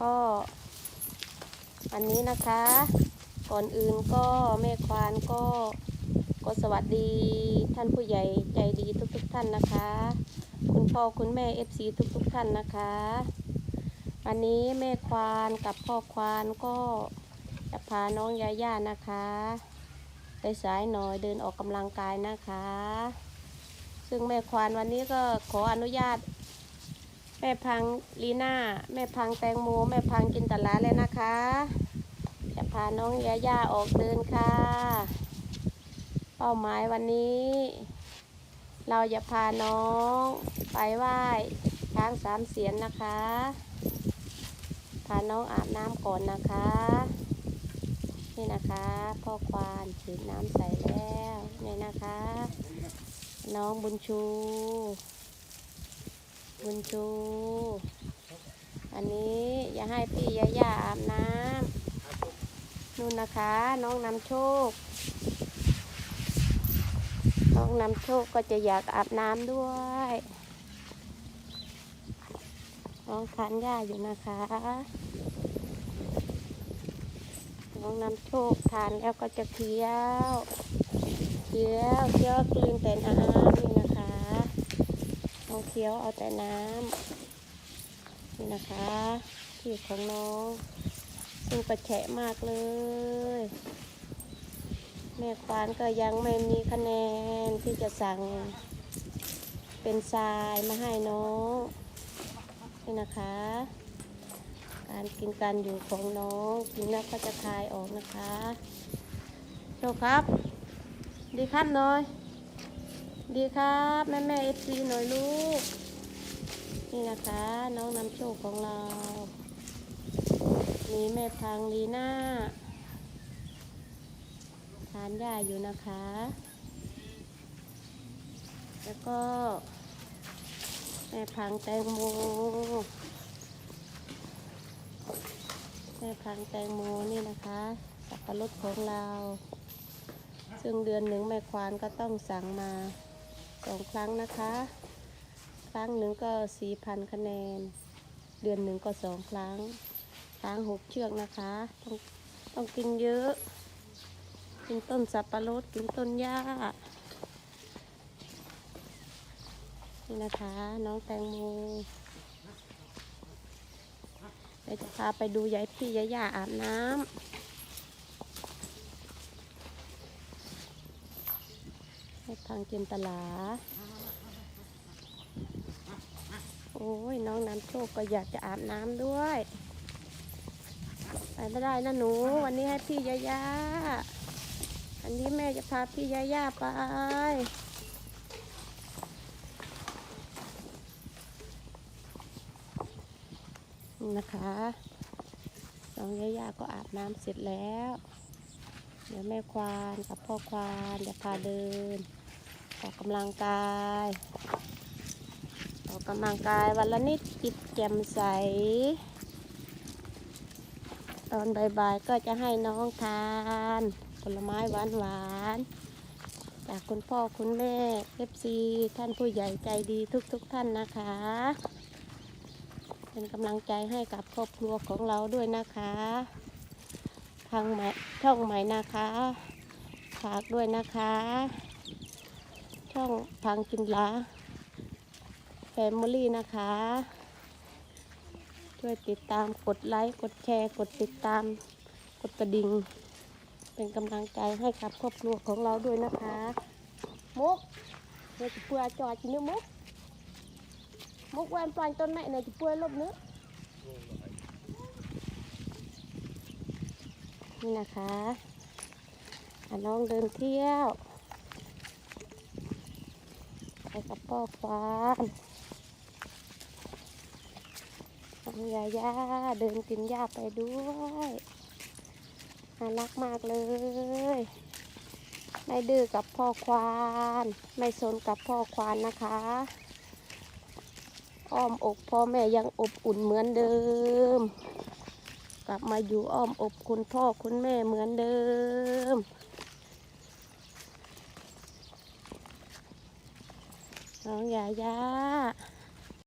ก็อันนี้นะคะ ก่อนอื่นก็แม่ควานก็ก็สวัสดีท่านผู้ใหญ่ใจดีทุกๆทท่านนะคะ คุณพ่อคุณแม่เอฟซีทุกๆทท่านนะคะวันนี้แม่ควานกับพ่อควานก็จะพาน้องยาย่านะคะไปสายหน่อยเดินออกกำลังกายนะคะ ซึ่งแม่ควานวันนี้ก็ขออนุญาต แม่พังลีน่า แม่พังแตงโม แม่พังจินตลาเลยนะคะ จะพาน้องยาย่าออกเดินค่ะ เป้าหมายวันนี้ เราจะพาน้องไปไหว้ช้างสามเสียนนะคะ พาน้องอาบน้ำก่อนนะคะ นี่นะคะพ่อควานฉีดน้ำใส่แล้ว นี่นะคะ น้องบุญชู บุญชู อันนี้อย่าให้พี่ยาย่าอาบน้ำนู่นนะคะ น้องนำโชค น้องนำโชคก็จะอยากอาบน้ำด้วย น้องทานหญ้าอยู่นะคะ น้องนำโชคทานแล้วก็จะเคี้ยว เคี้ยวเคี้ยวกลืนแต่น้ำ คี้ยวเอาแต่น้ำนี่นะคะที่ของน้องซึ่งประแฉะมากเลย แม่ควานก็ยังไม่มีคะแนนที่จะสั่งเป็นทรายมาให้น้องนี่นะคะ การกินการอยู่ของน้องกินแล้วก็จะคายออกนะคะโชคครับ ดีครับหน่อย ดีครับแม่แม่เอฟซีหน่อยลูก นี่นะคะ น้องนำโชคของเรานี่แม่พังลีน่าทานหญ้าอยู่นะคะ แล้วก็ แม่พังแตงโมแม่พังแตงโมนี่นะคะสับปะรดของเรา ซึ่งเดือนหนึ่งแม่ควานก็ต้องสั่งมา องครั้งนะคะ ครั้งหนึ่งก็สี่พันคะแนน เดือนหนึ่งก็สองครั้งช้างหกเชือกนะคะ ต้องต้องกินเยอะ กินต้นสับปะรด กินต้นหญ้า นี่นะคะ น้องแตงโมเดี๋ยวจะพาไปดูยายพี่ยายาอาบน้ำให้ ทางจินตลา โอ้ยน้องน้ำโชคก็อยากจะอาบน้ำด้วย ไปไม่ได้นะหนู วันนี้ให้พี่ยายาอันนี้แม่จะพาพี่ยายาไปนี่นะคะน้องยายาก็อาบน้ำเสร็จแล้ว เดี๋ยวแม่ควานกับพ่อควานจะพาเดิน ออกกำลังกาย ออกกำลังกายวันละนิดจิตแจ่มใส ตอนบ่ายๆก็จะให้น้องทานผลไม้หวานๆจากคุณพ่อคุณแม่เอฟซีท่านผู้ใหญ่ใจดีทุกๆทท่านนะคะ เป็นกำลังใจให้กับครอบครัวของเราด้วยนะคะทางใหม่ช่องใหม่นะคะฝากด้วยนะคะ ช่องทางจินลาแฟมิลี่นะคะ ช่วยติดตามกดไลค์ กดแชร์ กดติดตาม กดกระดิ่ง เป็นกำลังใจให้กับครอบครัวของเราด้วยนะคะ มุกเราจะเพื่อจอดจินเนื้อมุก มุกแวนปลายต้นไม้เนี่ยจะเพื่อลบเนื้อนี่นะคะน้องเดินเที่ยว กับพ่อควานน้องยาย่าเดินกินหญ้าไปด้วยน่ารักมากเลย ไม่ดื้อกับพ่อควาน ไม่สนกับพ่อควานนะคะ อ้อมอกพ่อแม่ยังอบอุ่นเหมือนเดิม กลับมาอยู่อ้อมอกคุณพ่อคุณแม่เหมือนเดิม น้องยายา